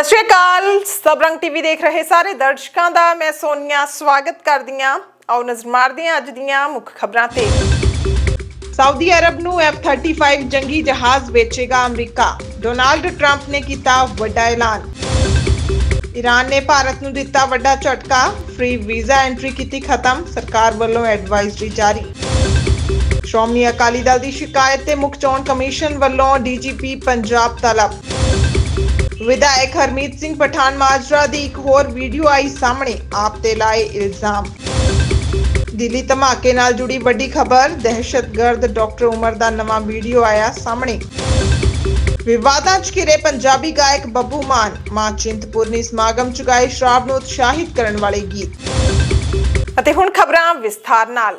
ਸਤਿ ਸ਼੍ਰੀ ਅਕਾਲ। ਸਬਰੰਗ ਟੀਵੀ ਦੇਖ ਰਹੇ ਸਾਰੇ ਦਰਸ਼ਕਾਂ ਦਾ। ਮੈਂ ਸੋਨੀਆ, ਸਵਾਗਤ ਕਰਦੀ ਹਾਂ। ਆਓ ਨਜ਼ਰ ਮਾਰਦੇ ਹਾਂ ਅੱਜ ਦੀਆਂ ਮੁੱਖ ਖਬਰਾਂ ਤੇ। ਸਾਊਦੀ ਅਰਬ ਨੂੰ F35 ਜੰਗੀ ਜਹਾਜ਼ ਵੇਚੇਗਾ ਅਮਰੀਕਾ। ਡੋਨਾਲਡ ਟਰੰਪ ਨੇ ਕੀਤਾ ਵੱਡਾ ਐਲਾਨ। ਈਰਾਨ ਨੇ ਭਾਰਤ ਨੂੰ ਦਿੱਤਾ ਵੱਡਾ ਝਟਕਾ। ਫ੍ਰੀ ਵੀਜ਼ਾ ਐਂਟਰੀ ਕੀਤੀ ਖਤਮ। ਸਰਕਾਰ ਵੱਲੋਂ ਐਡਵਾਈਜ਼ਰੀ ਜਾਰੀ। ਸ਼੍ਰੋਮਣੀ ਅਕਾਲੀ ਦਲ ਦੀ ਸ਼ਿਕਾਇਤ ਤੇ ਮੁੱਖ ਚੋਣ ਕਮਿਸ਼ਨ ਵੱਲੋਂ ਡੀਜੀਪੀ ਪੰਜਾਬ ਤਲਬ। ਵਿਧਾਇਕ ਹਰਮੀਤ ਸਿੰਘ ਪਠਾਨ ਮਾਜਰਾ ਦੀ ਇੱਕ ਹੋਰ ਵੀਡੀਓ ਆਈ ਸਾਹਮਣੇ। ਆਪ ਤੇ ਲਾਏ ਇਲਜ਼ਾਮ। ਦਿੱਲੀ ਧਮਾਕੇ ਨਾਲ ਜੁੜੀ ਵੱਡੀ ਖਬਰ, ਦਹਿਸ਼ਤਗਰਦ ਡਾਕਟਰ ਉਮਰ ਦਾ ਨਵਾਂ ਵੀਡੀਓ ਆਇਆ ਸਾਹਮਣੇ। ਵਿਵਾਦਾਂ 'ਚ ਘਿਰੇ ਪੰਜਾਬੀ ਗਾਇਕ ਬੱਬੂ ਮਾਨ। ਮਾਂ ਚਿੰਤਪੁਰਨੀ ਸਮਾਗਮ 'ਚ ਗਾਏ ਸ਼ਰਾਬ ਨੂੰ ਉਤਸ਼ਾਹਿਤ ਕਰਨ ਵਾਲੇ ਗੀਤ। ਅਤੇ ਹੁਣ ਖਬਰਾਂ ਵਿਸਥਾਰ ਨਾਲ।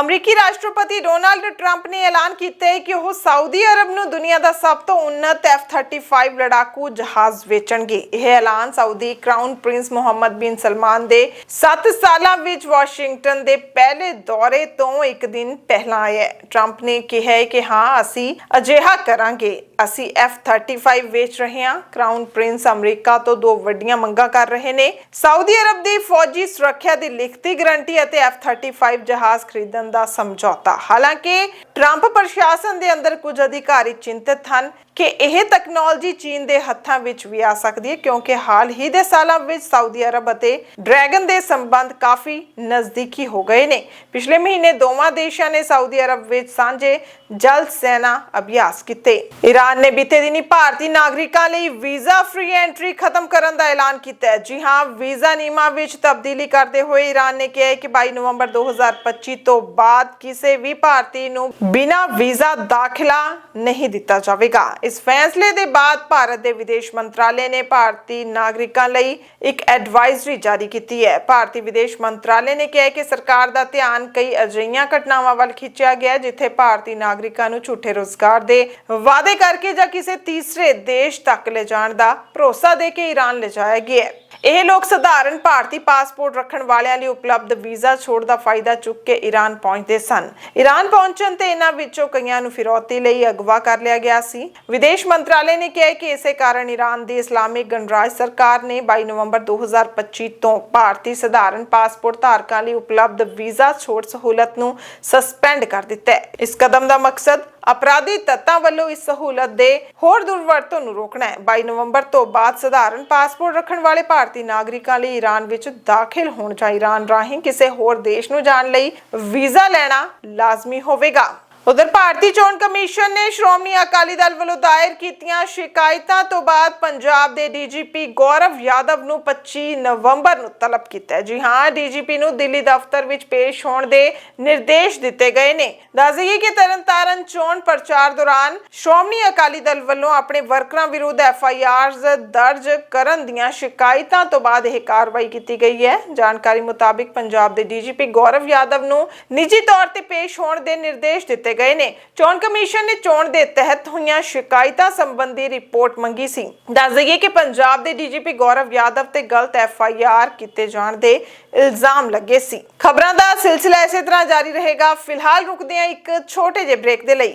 ਅਮਰੀਕੀ ਰਾਸ਼ਟਰਪਤੀ ਡੋਨਾਲਡ ਟਰੰਪ ਨੇ ਐਲਾਨ ਕੀਤਾ ਹੈ ਕਿ ਉਹ ਸਾਊਦੀ ਅਰਬ ਨੂੰ ਦੁਨੀਆ ਦਾ ਸਭ ਤੋਂ ਉન્નਤ F-35 ਲੜਾਕੂ ਜਹਾਜ਼ ਵੇਚਣਗੇ। ਇਹ ਐਲਾਨ ਸਾਊਦੀ ਕਰਾਊਨ ਪ੍ਰਿੰਸ ਮੁਹੰਮਦ ਬਿਨ ਸਲਮਾਨ ਦੇ 7 ਸਾਲਾਂ ਵਿੱਚ ਵਾਸ਼ਿੰਗਟਨ ਦੇ ਪਹਿਲੇ ਦੌਰੇ ਤੋਂ ਇੱਕ ਦਿਨ ਪਹਿਲਾਂ ਆਇਆ ਟਰੰਪ ਨੇ ਕਿਹਾ ਹੈ ਕਿ ਹਾਂ, ਅਸੀਂ ਅਜਿਹਾ ਕਰਾਂਗੇ। ਅਸੀਂ F-35 ਵੇਚ ਰਹੇ ਹਾਂ। ਕਰਾਊਨ ਪ੍ਰਿੰਸ ਅਮਰੀਕਾ ਤੋਂ ਦੋ ਵੱਡੀਆਂ ਮੰਗਾਂ ਕਰ ਰਹੇ ਨੇ। ਸਾਊਦੀ ਅਰਬ ਦੀ ਫੌਜੀ ਸੁਰੱਖਿਆ ਦੀ ਲਿਖਤੀ ਗਰੰਟੀ ਅਤੇ F-35 ਜਹਾਜ਼ ਖਰੀਦਣ ਦਾ ਸਮਝੌਤਾ। ਹਾਲਾਂਕਿ ਟਰੰਪ ਪ੍ਰਸ਼ਾਸਨ ਦੇ ਅੰਦਰ ਕੁਝ ਅਧਿਕਾਰੀ ਚਿੰਤਤ ਹਨ। ਕਿ ਇਹ ਟੈਕਨੋਲੋਜੀ ਚੀਨ ਦੇ ਹੱਥਾਂ ਵਿੱਚ ਵੀ ਆ ਸਕਦੀ ਹੈ, ਕਿਉਂਕਿ ਹਾਲ ਹੀ ਦੇ ਸਾਲਾਂ ਵਿੱਚ ਸਾਊਦੀ ਅਰਬ ਅਤੇ ਡਰੈਗਨ ਦੇ ਸੰਬੰਧ ਕਾਫੀ ਨਜ਼ਦੀਕੀ ਹੋ ਗਏ ਨੇ। ਪਿਛਲੇ ਮਹੀਨੇ ਦੋਵਾਂ ਦੇਸ਼ਾਂ ਨੇ ਸਾਊਦੀ ਅਰਬ ਵਿੱਚ ਸਾਂਝੇ ਜਲ ਸੈਨਾ ਅਭਿਆਸ ਕੀਤੇ। ਈਰਾਨ ਨੇ ਬੀਤੇ ਦਿਨੀ ਭਾਰਤੀ ਨਾਗਰਿਕਾਂ ਲਈ ਵੀਜ਼ਾ ਫ੍ਰੀ ਐਂਟਰੀ ਖਤਮ ਕਰਨ ਦਾ ਐਲਾਨ ਕੀਤਾ ਹੈ। ਜੀ ਹਾਂ, ਵੀਜ਼ਾ ਨਿਯਮਾਂ ਵਿੱਚ ਤਬਦੀਲੀ ਕਰਦੇ ਹੋਏ ਈਰਾਨ ਨੇ ਕਿਹਾ ਹੈ ਕਿ 22 ਨਵੰਬਰ 2025 ਤੋਂ ਬਾਅਦ ਕਿਸੇ ਵੀ ਭਾਰਤੀ ਨੂੰ ਬਿਨਾਂ ਵੀਜ਼ਾ ਦਾਖਲਾ ਨਹੀਂ ਦਿੱਤਾ ਜਾਵੇਗਾ। ਇਸ ਫੈਸਲੇ ਦੇ ਬਾਅਦ ਭਾਰਤ ਦੇ ਵਿਦੇਸ਼ ਮੰਤਰਾਲੇ ਨੇ ਭਾਰਤੀ ਨਾਗਰਿਕਾਂ ਲਈ ਇੱਕ ਐਡਵਾਈਜ਼ਰੀ ਜਾਰੀ ਕੀਤੀ ਹੈ। ਭਾਰਤੀ ਵਿਦੇਸ਼ ਮੰਤਰਾਲੇ ਨੇ ਕਿਹਾ ਕਿ ਸਰਕਾਰ ਦਾ ਧਿਆਨ ਕਈ ਅਜਿਹੀਆਂ ਘਟਨਾਵਾਂ ਵੱਲ ਖਿੱਚਿਆ ਗਿਆ ਜਿੱਥੇ ਭਾਰਤੀ ਨਾਗਰਿਕਾਂ ਨੂੰ ਝੂਠੇ ਰੋਜ਼ਗਾਰ ਦੇ ਵਾਅਦੇ ਕਰਕੇ ਜਾਂ ਕਿਸੇ ਤੀਸਰੇ ਦੇਸ਼ ਤੱਕ ਲਿਜਾਣ ਦਾ ਭਰੋਸਾ ਦੇ ਕੇ ਈਰਾਨ ਲਿਜਾਇਆ ਗਿਆ ਹੈ। ਇਹ ਲੋਕ ਸਧਾਰਨ ਭਾਰਤੀ ਪਾਸਪੋਰਟ ਰੱਖਣ ਵਾਲਿਆਂ ਲਈ ਉਪਲਬਧ ਵੀਜ਼ਾ ਛੋੜ ਦਾ ਫਾਇਦਾ ਚੁੱਕ ਕੇ ਈਰਾਨ ਪਹੁੰਚਦੇ ਸਨ। ਈਰਾਨ ਪਹੁੰਚਣ ਤੇ ਇਹਨਾਂ ਵਿੱਚੋਂ ਕਈਆਂ ਨੂੰ ਫਿਰੌਤੀ ਲਈ ਅਗਵਾ ਕਰ ਲਿਆ ਗਿਆ ਸੀ। ਵਿਦੇਸ਼ ਮੰਤਰਾਲੇ ਨੇ ਕਿਹਾ ਕਿ ਇਸੇ ਕਾਰਨ ਈਰਾਨ ਦੀ ਇਸਲਾਮਿਕ ਗਣਰਾਜ ਸਰਕਾਰ ਨੇ 22 ਨਵੰਬਰ 2025 ਤੋਂ ਭਾਰਤੀ ਸਧਾਰਨ ਪਾਸਪੋਰਟ ਧਾਰਕਾਂ ਲਈ ਉਪਲਬਧ ਵੀਜ਼ਾ ਛੋੜ ਸਹੂਲਤ ਨੂੰ ਸਸਪੈਂਡ ਕਰ ਦਿੱਤਾ ਹੈ। ਇਸ ਕਦਮ ਦਾ ਮਕਸਦ ਅਪਰਾਧੀ ਤੱਤਾਂ ਵੱਲੋਂ ਇਸ ਸਹੂਲਤ ਦੇ ਹੋਰ ਦੁਰਵਰਤੋਂ ਨੂੰ ਰੋਕਣਾ ਹੈ। 22 ਨਵੰਬਰ ਤੋਂ ਬਾਅਦ ਸਧਾਰਨ ਪਾਸਪੋਰਟ ਰੱਖਣ ਵਾਲੇ ਭਾਰਤੀ ਨਾਗਰਿਕਾਂ ਲਈ ਈਰਾਨ ਵਿੱਚ ਦਾਖਲ ਹੋਣ ਜਾਂ ਈਰਾਨ ਰਾਹੀਂ ਕਿਸੇ ਹੋਰ ਦੇਸ਼ ਨੂੰ ਜਾਣ ਲਈ ਵੀਜ਼ਾ ਲੈਣਾ ਲਾਜ਼ਮੀ ਹੋਵੇਗਾ। ਉਧਰ ਭਾਰਤੀ ਚੋਣ ਕਮਿਸ਼ਨ ਨੇ ਸ਼੍ਰੋਮਣੀ ਅਕਾਲੀ ਦਲ ਵੱਲੋਂ ਦਾਇਰ ਕੀਤੀਆਂ ਸ਼ਿਕਾਇਤਾਂ ਤੋਂ ਬਾਅਦ ਪੰਜਾਬ ਦੇ ਡੀਜੀਪੀ ਗੌਰਵ ਯਾਦਵ ਨੂੰ 25 ਨਵੰਬਰ ਨੂੰ ਤਲਬ ਕੀਤਾ ਹੈ। ਜੀ ਹਾਂ, ਡੀਜੀਪੀ ਨੂੰ ਦਿੱਲੀ ਦਫ਼ਤਰ ਵਿੱਚ ਪੇਸ਼ ਹੋਣ ਦੇ ਨਿਰਦੇਸ਼ ਦਿੱਤੇ ਗਏ ਨੇ। ਦੱਸ ਦਈਏ ਕਿ ਤਰਨਤਾਰਨ ਚੋਣ ਪ੍ਰਚਾਰ ਦੌਰਾਨ ਸ਼੍ਰੋਮਣੀ ਅਕਾਲੀ ਦਲ ਵੱਲੋਂ ਆਪਣੇ ਵਰਕਰਾਂ ਵਿਰੁੱਧ ਐਫ ਆਈ ਆਰਜ਼ ਦਰਜ ਕਰਨ ਦੀਆਂ ਸ਼ਿਕਾਇਤਾਂ ਤੋਂ ਬਾਅਦ ਇਹ ਕਾਰਵਾਈ ਕੀਤੀ ਗਈ ਹੈ। ਜਾਣਕਾਰੀ ਮੁਤਾਬਿਕ ਪੰਜਾਬ ਦੇ ਡੀਜੀਪੀ ਗੌਰਵ ਯਾਦਵ ਨੂੰ ਨਿੱਜੀ ਤੌਰ ਤੇ ਪੇਸ਼ ਹੋਣ ਦੇ ਨਿਰਦੇਸ਼ ਦਿੱਤੇ ਗਏ ਨੇ। ਚੋਣ ਕਮਿਸ਼ਨ ਨੇ ਚੋਣ ਦੇ ਤਹਿਤ ਹੋਈਆਂ ਸ਼ਿਕਾਇਤਾਂ ਸੰਬੰਧੀ ਰਿਪੋਰਟ ਮੰਗੀ ਸੀ। ਦੱਸ ਦਈਏ ਕਿ ਪੰਜਾਬ ਦੇ ਡੀਜੀਪੀ ਗੌਰਵ ਯਾਦਵ ਤੇ ਗਲਤ ਐਫ ਆਈ ਆਰ ਕੀਤੇ ਜਾਣ ਦੇ ਇਲਜ਼ਾਮ ਲੱਗੇ ਸੀ। ਖਬਰਾਂ ਦਾ ਸਿਲਸਿਲਾ ਇਸੇ ਤਰ੍ਹਾਂ ਜਾਰੀ ਰਹੇਗਾ। ਫਿਲਹਾਲ ਰੁਕਦੇ ਹਾਂ ਇੱਕ ਛੋਟੇ ਜਿਹੇ ਬ੍ਰੇਕ ਦੇ ਲਈ।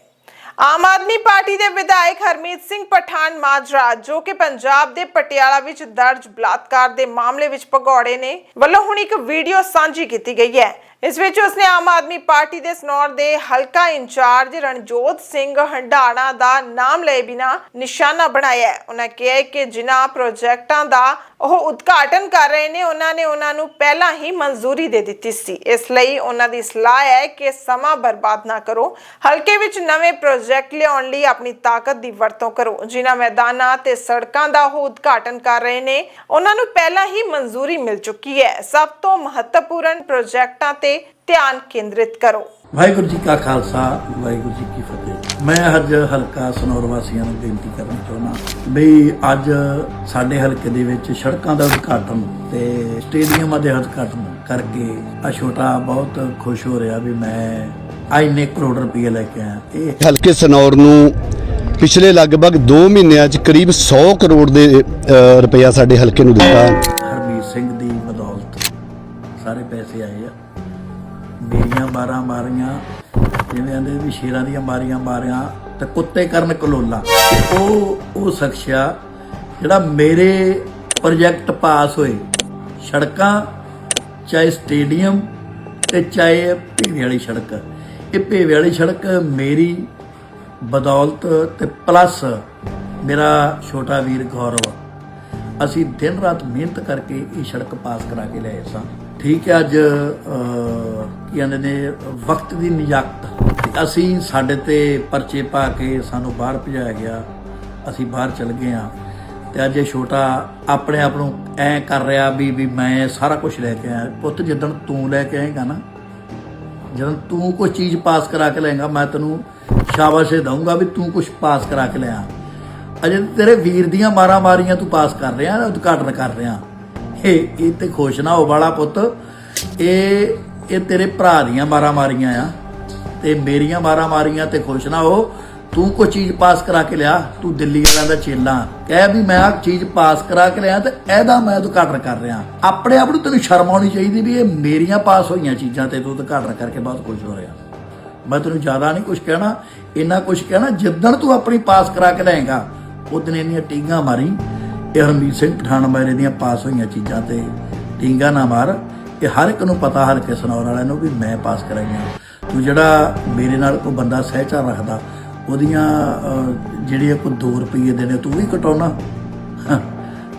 ਆਮ ਆਦਮੀ ਪਾਰਟੀ ਦੇ ਵਿਧਾਇਕ ਹਰਮੀਤ ਸਿੰਘ ਪਠਾਨ ਮਾਜਰਾ, ਜੋ ਕਿ ਪੰਜਾਬ ਦੇ ਪਟਿਆਲਾ ਵਿੱਚ ਦਰਜ ਬਲਾਤਕਾਰ ਦੇ ਮਾਮਲੇ ਵਿੱਚ ਭਗੌੜੇ ਨੇ, ਵੱਲੋਂ ਹੁਣ ਇੱਕ ਵੀਡੀਓ ਸਾਂਝੀ ਕੀਤੀ ਗਈ ਹੈ। ਇਸ ਵਿੱਚ ਉਸਨੇ ਆਮ ਆਦਮੀ ਪਾਰਟੀ ਦੇ ਸਨੌਰ ਦੇ ਹਲਕਾ ਇੰਚਾਰਜ ਰਣਜੋਤ ਸਿੰਘ ਹੰਡਾਣਾ ਦਾ ਨਾਮ ਲਏ ਬਿਨਾ ਨਿਸ਼ਾਨਾ ਬਣਾਇਆ ਉਹਨਾਂ ਕਿਹਾ ਕਿ ਜਿਨ੍ਹਾਂ ਪ੍ਰੋਜੈਕਟਾਂ ਦਾ ਉਹ ਉਦਘਾਟਨ ਕਰ ਰਹੇ ਨੇ ਉਹਨਾਂ ਨੇ ਉਹਨਾਂ ਨੂੰ ਪਹਿਲਾਂ ਹੀ ਮਨਜ਼ੂਰੀ ਦੇ ਦਿੱਤੀ ਸੀ। ਇਸ ਲਈ ਉਹਨਾਂ ਦੀ ਸਲਾਹ ਹੈ ਕਿ ਸਮਾਂ ਬਰਬਾਦ ਨਾ ਕਰੋ। ਹਲਕੇ ਵਿੱਚ ਨਵੇਂ ਪ੍ਰੋਜੈਕਟ ਲਿਆਉਣ ਲਈ ਆਪਣੀ ਤਾਕਤ ਦੀ ਵਰਤੋਂ ਕਰੋ। ਜਿਨ੍ਹਾਂ ਮੈਦਾਨਾਂ ਤੇ ਸੜਕਾਂ ਦਾ ਉਹ ਉਦਘਾਟਨ ਕਰ ਰਹੇ ਨੇ ਉਹਨਾਂ ਨੂੰ ਪਹਿਲਾਂ ਹੀ ਮਨਜ਼ੂਰੀ ਮਿਲ ਚੁੱਕੀ ਹੈ। ਸਭ ਤੋਂ ਮਹੱਤਵਪੂਰਨ ਪ੍ਰੋਜੈਕਟਾਂ ਤੇ ਤੇ ਧਿਆਨ ਕੇਂਦਰਿਤ ਕਰੋ। ਵਾਹਿਗੁਰੂ ਜੀ ਕਾ ਖਾਲਸਾ ਵਾਹਿਗੁਰੂ ਜੀ ਕੀ ਫਤਿਹ। ਮੈਂ ਅੱਜ ਹਲਕਾ ਸਨੌਰ ਵਾਸੀਆਂ ਨੂੰ ਬੇਨਤੀ ਕਰਨਾ ਚਾਹੁੰਦਾ ਵੀ ਅੱਜ ਸਾਡੇ ਹਲਕੇ ਦੇ ਵਿੱਚ ਸੜਕਾਂ ਦਾ ਉਦਘਾਟਨ ਤੇ ਸਟੇਡੀਅਮਾਂ ਦੇ ਉਦਘਾਟਨ ਕਰਕੇ ਆ ਛੋਟਾ ਬਹੁਤ ਖੁਸ਼ ਹੋ ਰਿਹਾ ਵੀ ਮੈਂ ਆ ਇੰਨੇ ਕਰੋੜ ਰੁਪਏ ਲੈ ਕੇ ਆਇਆ। ਇਹ ਹਲਕੇ ਸਨੌਰ ਨੂੰ ਪਿਛਲੇ ਲਗਭਗ 2 ਮਹੀਨਿਆਂ 'ਚ ਕਰੀਬ 100 ਕਰੋੜ ਦੇ ਰੁਪਇਆ ਸਾਡੇ ਹਲਕੇ ਨੂੰ ਦਿੱਤਾ। ਮੇਰੀਆਂ 12 ਮਾਰੀਆਂ। ਜਿਵੇਂ ਆਂਦੇ ਵੀ ਸ਼ੇਰਾਂ ਦੀਆਂ ਮਾਰੀਆਂ, ਮਾਰਿਆ ਤੇ ਕੁੱਤੇ ਕਰਨ ਕਲੋਲਾ। ਉਹ ਉਹ ਸ਼ਖਸਿਆ ਜਿਹੜਾ ਮੇਰੇ ਪ੍ਰੋਜੈਕਟ ਪਾਸ ਹੋਏ, ਸੜਕਾਂ, ਚਾਹੇ ਸਟੇਡੀਅਮ ਤੇ ਚਾਹੇ ਭੇਵੇ ਵਾਲੀ ਸੜਕ। ਇਹ ਭੇਵੇ ਵਾਲੀ ਸੜਕ ਮੇਰੀ ਬਦੌਲਤ ਤੇ ਪਲੱਸ ਮੇਰਾ ਛੋਟਾ ਵੀਰ ਗੌਰਵ। ਅਸੀਂ ਦਿਨ ਰਾਤ ਮਿਹਨਤ ਕਰਕੇ ਇਹ ਸੜਕ ਪਾਸ ਕਰਾ ਕੇ ਲਿਆਏ ਸਾਂ। ਠੀਕ ਹੈ, ਅੱਜ ਕੀ ਕਹਿੰਦੇ ਨੇ, ਵਕਤ ਦੀ ਨਿਯਾਕਤ ਅਸੀਂ ਸਾਡੇ ਤੇ ਪਰਚੇ ਪਾ ਕੇ ਸਾਨੂੰ ਬਾਹਰ ਭਜਾਇਆ ਗਿਆ। ਅਸੀਂ ਬਾਹਰ ਚਲ ਗਏ ਆ ਤੇ ਅੱਜ ਇਹ ਛੋਟਾ ਆਪਣੇ ਆਪ ਨੂੰ ਐ ਕਰ ਰਿਹਾ ਵੀ ਵੀ ਮੈਂ ਸਾਰਾ ਕੁਝ ਲੈ ਕੇ ਆਇਆ। ਪੁੱਤ, ਜਿੱਦਣ ਤੂੰ ਲੈ ਕੇ ਆਏਗਾ ਨਾ ਜਦੋਂ ਤੂੰ ਕੋਈ ਚੀਜ਼ ਪਾਸ ਕਰਾ ਕੇ ਲੈਂਗਾ ਮੈਂ ਤੈਨੂੰ ਸ਼ਾਬਾਸ਼ੇ ਦਊਂਗਾ ਵੀ ਤੂੰ ਕੁਝ ਪਾਸ ਕਰਾ ਕੇ ਲਿਆ। ਅਜੇ ਤੇਰੇ ਵੀਰ ਦੀਆਂ ਮਾਰਾਂ ਮਾਰੀਆਂ ਤੂੰ ਪਾਸ ਕਰ ਰਿਹਾ, ਉਦਘਾਟਨ ਕਰ ਰਿਹਾ। ਇਹ ਇਹ ਤੇ ਖੁਸ਼ ਨਾ ਹੋ ਵਾਲਾ ਪੁੱਤ। ਇਹ ਇਹ ਤੇਰੇ ਭਰਾ ਦੀਆਂ ਮਾਰਾਂ ਮਾਰੀਆਂ ਆ। ਤੇ ਮੇਰੀਆਂ ਮਾਰਾਂ ਮਾਰੀਆਂ ਤੇ ਖੁਸ਼ ਨਾ ਹੋ। ਤੂੰ ਕੋਈ ਚੀਜ਼ ਪਾਸ ਕਰਾ ਕੇ ਲਿਆ। ਤੂੰ ਦਿੱਲੀ ਵਾਲਿਆਂ ਦਾ ਚੇਲਾ। ਕਹਿ ਵੀ ਮੈਂ ਆਹ ਚੀਜ਼ ਪਾਸ ਕਰਾ ਕੇ ਲਿਆ ਤੇ ਇਹਦਾ ਮੈਂ ਉਦਘਾਟਨ ਕਰ ਰਿਹਾ। ਆਪਣੇ ਆਪ ਨੂੰ ਤੈਨੂੰ ਸ਼ਰਮ ਆਉਣੀ ਚਾਹੀਦੀ ਵੀ ਇਹ ਮੇਰੀਆਂ ਪਾਸ ਹੋਈਆਂ ਚੀਜ਼ਾਂ ਤੇ ਤੂੰ ਉਦਘਾਟਨ ਕਰਕੇ ਬਹੁਤ ਖੁਸ਼ ਹੋ ਰਿਹਾ। ਮੈਂ ਤੈਨੂੰ ਜ਼ਿਆਦਾ ਨਹੀਂ ਕੁਝ ਕਹਿਣਾ। ਇੰਨਾ ਕੁਝ ਕਹਿਣਾ ਜਿੱਦਣ ਤੂੰ ਆਪਣੀ ਪਾਸ ਕਰਾ ਕੇ ਲੈਂਗਾ ਉਦਣ ਇੰਨੀਆਂ ਟੀਂਗਾ ਮਾਰੀ। ਇਹ ਹਰਮੀਤ ਸਿੰਘ ਪਠਾਨ ਮੇਰੇ ਦੀਆਂ ਪਾਸ ਹੋਈਆਂ ਚੀਜ਼ਾਂ ਤੇ ਟੀਂਗਾ ਨਾ ਮਾਰ, ਇਹ ਹਰ ਇੱਕ ਨੂੰ ਪਤਾ, ਹਰ ਕੇ ਸੁਣਾਉਣ ਵਾਲਿਆਂ ਨੂੰ ਵੀ ਮੈਂ ਪਾਸ ਕਰਾਈਆਂ। ਤੂੰ ਜਿਹੜਾ ਮੇਰੇ ਨਾਲ ਕੋਈ ਬੰਦਾ ਸਹਿਚਾਰ ਰੱਖਦਾ, ਉਹਦੀਆਂ ਜਿਹੜੀਆਂ ਕੋਈ 2 ਰੁਪਏ ਦੇਣੇ, ਤੂੰ ਵੀ ਕਟਾਉਣਾ।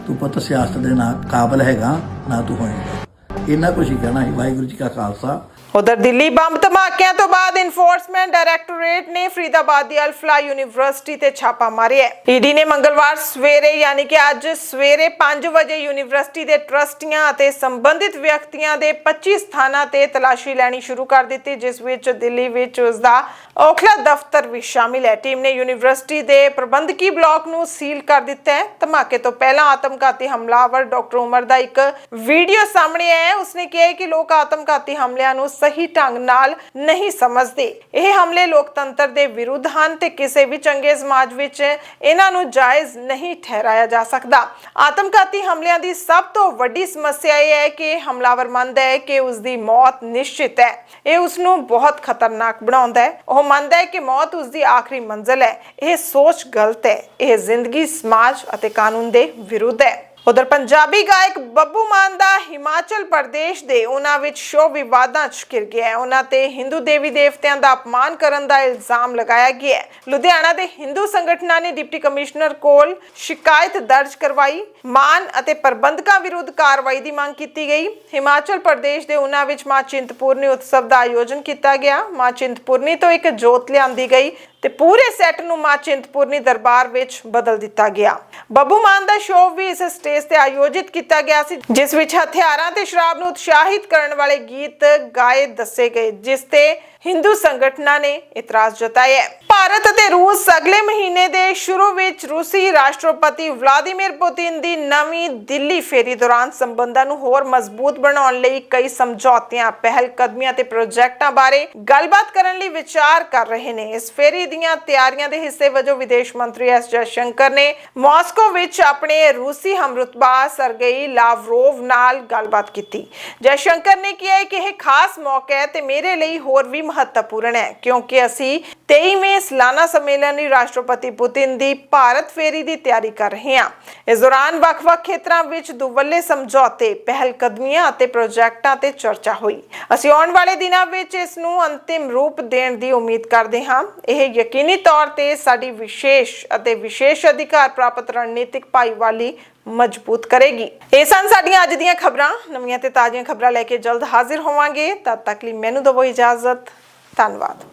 ਤੂੰ ਪਤਾ ਸਿਆਸਤ ਦੇ ਨਾ ਕਾਬਲ ਹੈਗਾ, ਨਾ ਤੂੰ ਹੋਏਗਾ। ਇੰਨਾ ਕੁਝ ਹੀ ਕਹਿਣਾ ਹੈ ਵਾਹਿਗੁਰੂ ਜੀ ਕਾ ਖਾਲਸਾ। ਉਧਰ ਦਿੱਲੀ ਬੰਬ ਧਮਾਕਿਆਂ ਤੋਂ ਬਾਅਦ ਇਨਫੋਰਸਮੈਂਟ ਡਾਇਰੈਕਟੋਰੇਟ ਨੇ ਫਰੀਦਾਬਾਦ ਦੀ ਅਲਫਲਾ ਯੂਨੀਵਰਸਿਟੀ ਤੇ ਛਾਪਾ ਮਾਰਿਆ। ਈਡੀ ਨੇ ਮੰਗਲਵਾਰ ਸਵੇਰੇ, ਯਾਨੀ ਕਿ ਅੱਜ ਸਵੇਰੇ 5 ਵਜੇ ਯੂਨੀਵਰਸਿਟੀ ਦੇ ਟਰਸਟੀਆਂ ਅਤੇ ਸੰਬੰਧਿਤ ਵਿਅਕਤੀਆਂ ਦੇ 25 ਸਥਾਨਾਂ ਤੇ ਤਲਾਸ਼ੀ ਲੈਣੀ ਸ਼ੁਰੂ ਕਰ ਦਿੱਤੀ, ਜਿਸ ਵਿੱਚ ਦਿੱਲੀ ਵਿੱਚ ਉਸ ਦਾ ਔਖਲਾ ਦਫ਼ਤਰ ਵੀ ਸ਼ਾਮਿਲ ਹੈ। ਟੀਮ ਨੇ ਯੂਨੀਵਰਸਿਟੀ ਦੇ ਪ੍ਰਬੰਧਕੀ ਬਲਾਕ ਨੂੰ ਸੀਲ ਕਰ ਦਿੱਤਾ ਹੈ। ਧਮਾਕੇ ਤੋਂ ਪਹਿਲਾਂ ਆਤਮਘਾਤੀ ਹਮਲਾਵਰ ਡਾਕਟਰ ਉਮਰ ਦਾ ਇੱਕ ਵੀਡੀਓ ਸਾਹਮਣੇ ਆਇਆ ਹੈ। ਉਸਨੇ ਕਿਹਾ ਕਿ ਲੋਕ ਆਤਮਘਾਤੀ ਹਮਲਿਆਂ ਨੂੰ ਸਹੀ ਢੰਗ ਨਾਲ ਨਹੀਂ ਸਮਝਦੇ। ਇਹ ਹਮਲੇ ਲੋਕਤੰਤਰ ਦੇ ਵਿਰੁੱਧ ਹਨ ਤੇ ਕਿਸੇ ਵੀ ਚੰਗੇ ਸਮਾਜ ਵਿੱਚ ਇਹਨਾਂ ਨੂੰ ਜਾਇਜ਼ ਨਹੀਂ ਠਹਿਰਾਇਆ ਜਾ ਸਕਦਾ। ਆਤਮਘਾਤੀ ਹਮਲਿਆਂ ਦੀ ਸਭ ਤੋਂ ਵੱਡੀ ਸਮੱਸਿਆ ਇਹ ਹੈ ਕਿ ਹਮਲਾਵਰ ਮੰਨਦਾ ਹੈ ਕਿ ਉਸ ਦੀ ਮੌਤ ਨਿਸ਼ਚਿਤ ਹੈ। ਇਹ ਉਸ ਨੂੰ ਬਹੁਤ ਖਤਰਨਾਕ ਬਣਾਉਂਦਾ ਹੈ। ਉਹ ਮੰਨਦਾ ਹੈ ਕਿ ਮੌਤ ਉਸ ਦੀ ਆਖਰੀ ਮੰਜ਼ਿਲ ਹੈ। ਇਹ ਸੋਚ ਗਲਤ ਹੈ। ਇਹ ਜ਼ਿੰਦਗੀ, ਸਮਾਜ ਅਤੇ ਕਾਨੂੰਨ ਦੇ ਵਿਰੁੱਧ ਹੈ। ਉਧਰ ਪੰਜਾਬੀ ਗਾਇਕ ਬੱਬੂ ਮਾਨ ਦਾ ਹਿਮਾਚਲ ਪ੍ਰਦੇਸ਼ ਦੇ ਉਹਨਾਂ ਵਿੱਚ ਸ਼ੋ ਵਿਵਾਦਾਂ 'ਚ ਘਿਰ ਗਿਆ ਹੈ। ਉਹਨਾਂ ਤੇ ਹਿੰਦੂ ਦੇਵੀ ਦੇਵਤਿਆਂ ਦਾ ਅਪਮਾਨ ਕਰਨ ਦਾ ਇਲਜ਼ਾਮ ਲਗਾਇਆ ਗਿਆ ਹੈ। ਲੁਧਿਆਣਾ ਦੇ ਹਿੰਦੂ ਸੰਗਠਨਾਂ ਨੇ ਡਿਪਟੀ ਕਮਿਸ਼ਨਰ ਕੋਲ ਸ਼ਿਕਾਇਤ ਦਰਜ ਕਰਵਾਈ। ਮਾਨ ਅਤੇ ਪ੍ਰਬੰਧਕਾਂ ਵਿਰੁੱਧ ਕਾਰਵਾਈ ਦੀ ਮੰਗ ਕੀਤੀ ਗਈ। ਹਿਮਾਚਲ ਪ੍ਰਦੇਸ਼ ਦੇ ਉਹਨਾਂ ਵਿੱਚ ਮਾਂ ਚਿੰਤਪੁਰਨੀ ਉਤਸਵ ਦਾ ਆਯੋਜਨ ਕੀਤਾ ਗਿਆ। ਮਾਂ ਚਿੰਤਪੁਰਨੀ ਤੋਂ ਇੱਕ ਜੋਤ ਲਿਆਂਦੀ ਗਈ। ਤੇ ਪੂਰੇ ਸੈੱਟ ਨੂੰ ਮਾਂ ਚਿੰਤਪੁਰਨੀ ਦਰਬਾਰ ਵਿੱਚ ਬਦਲ ਦਿੱਤਾ ਗਿਆ। ਬੱਬੂ ਮਾਨ ਦਾ ਸ਼ੋਅ ਵੀ ਇਸ ਸਟੇਜ ਤੇ ਆਯੋਜਿਤ ਕੀਤਾ ਗਿਆ ਸੀ, ਜਿਸ ਵਿੱਚ ਹਥਿਆਰਾਂ ਤੇ ਸ਼ਰਾਬ ਨੂੰ ਉਤਸ਼ਾਹਿਤ ਕਰਨ ਵਾਲੇ ਗੀਤ ਗਾਏ ਦੱਸੇ ਗਏ, ਜਿਸ ਤੇ ਹਿੰਦੂ ਸੰਗਠਨਾਂ ਨੇ ਇਤਰਾਜ਼ ਜਤਾਇਆ ਹੈ। ਭਾਰਤ ਅਤੇ ਰੂਸ ਅਗਲੇ ਮਹੀਨੇ ਦੇ ਸ਼ੁਰੂ ਵਿੱਚ ਰੂਸੀ ਰਾਸ਼ਟਰਪਤੀ ਵਲਾਦੀਮੀਰ ਪੁਤਿਨ ਦੀ ਨਵੀਂ ਦਿੱਲੀ ਫੇਰੀ ਦੌਰਾਨ ਸੰਬੰਧਾਂ ਨੂੰ ਹੋਰ ਮਜ਼ਬੂਤ ਬਣਾਉਣ ਲਈ ਕਈ ਸਮਝੌਤਿਆਂ ਪਹਿਲ ਕਦਮੀਆਂ ਤੇ ਪ੍ਰੋਜੈਕਟਾਂ ਬਾਰੇ ਗੱਲਬਾਤ ਕਰਨ ਲਈ ਵਿਚਾਰ ਕਰ ਰਹੇ ਨੇ ਇਸ ਫੇਰੀ ਦੀਆਂ ਤਿਆਰੀਆਂ ਦੇ ਹਿੱਸੇ ਵਜੋਂ ਵਿਦੇਸ਼ ਮੰਤਰੀ ਐਸ ਜੈਸ਼ੰਕਰ ਨੇ ਮਾਸਕੋ ਵਿੱਚ ਆਪਣੇ ਰੂਸੀ ਹਮਰੁਤਬਾ ਸਰਗੇਈ ਲਾਵਰੋਵ ਨਾਲ ਗੱਲਬਾਤ ਕੀਤੀ ਜੈਸ਼ੰਕਰ ਨੇ ਕਿਹਾ ਕਿ ਇਹ ਖਾਸ ਮੌਕਾ ਹੈ ਤੇ ਮੇਰੇ ਲਈ ਹੋਰ ਵੀ ਮਹੱਤਵਪੂਰਨ ਹੈ, ਕਿਉਂਕਿ ਅਸੀਂ 23ਵੇਂ ਸਾਲਾਨਾ ਸੰਮੇਲਨ ਲਈ ਰਾਸ਼ਟਰਪਤੀ ਪੁਤਿਨ ਦੀ ਭਾਰਤ ਫੇਰੀ ਦੀ ਤਿਆਰੀ ਕਰ ਰਹੇ ਹਾਂ। ਇਸ ਦੌਰਾਨ ਵੱਖ-ਵੱਖ ਖੇਤਰਾਂ ਵਿੱਚ ਦੁਵੱਲੇ ਸਮਝੌਤੇ ਪਹਿਲ ਕਦਮੀਆਂ ਅਤੇ ਪ੍ਰੋਜੈਕਟਾਂ ਤੇ ਚਰਚਾ ਹੋਈ। ਅਸੀਂ ਆਉਣ ਵਾਲੇ ਦਿਨਾਂ ਵਿੱਚ ਇਸ ਨੂੰ ਅੰਤਿਮ ਰੂਪ ਦੇਣ ਦੀ ਉਮੀਦ ਕਰਦੇ ਹਾਂ। ਇਹ ਯਕੀਨੀ ਤੌਰ ਤੇ ਸਾਡੀ ਵਿਸ਼ੇਸ਼ ਅਤੇ ਵਿਸ਼ੇਸ਼ ਅਧਿਕਾਰ ਪ੍ਰਾਪਤ ਰਣਨੀਤਿਕ ਭਾਈਵਾਲੀ ਮਜ਼ਬੂਤ ਕਰੇਗੀ। ਇਹ ਸਨ ਸਾਡੀਆਂ ਅੱਜ ਦੀਆਂ ਖਬਰਾਂ। ਨਵੀਆਂ ਤੇ ਤਾਜ਼ੀਆਂ ਖਬਰਾਂ ਲੈ ਕੇ ਜਲਦ ਹਾਜ਼ਰ ਹੋਵਾਂਗੇ। ਤਦ ਤੱਕ ਲਈ ਮੈਨੂੰ ਦਿਓ ਇਜਾਜ਼ਤ। ਧੰਨਵਾਦ।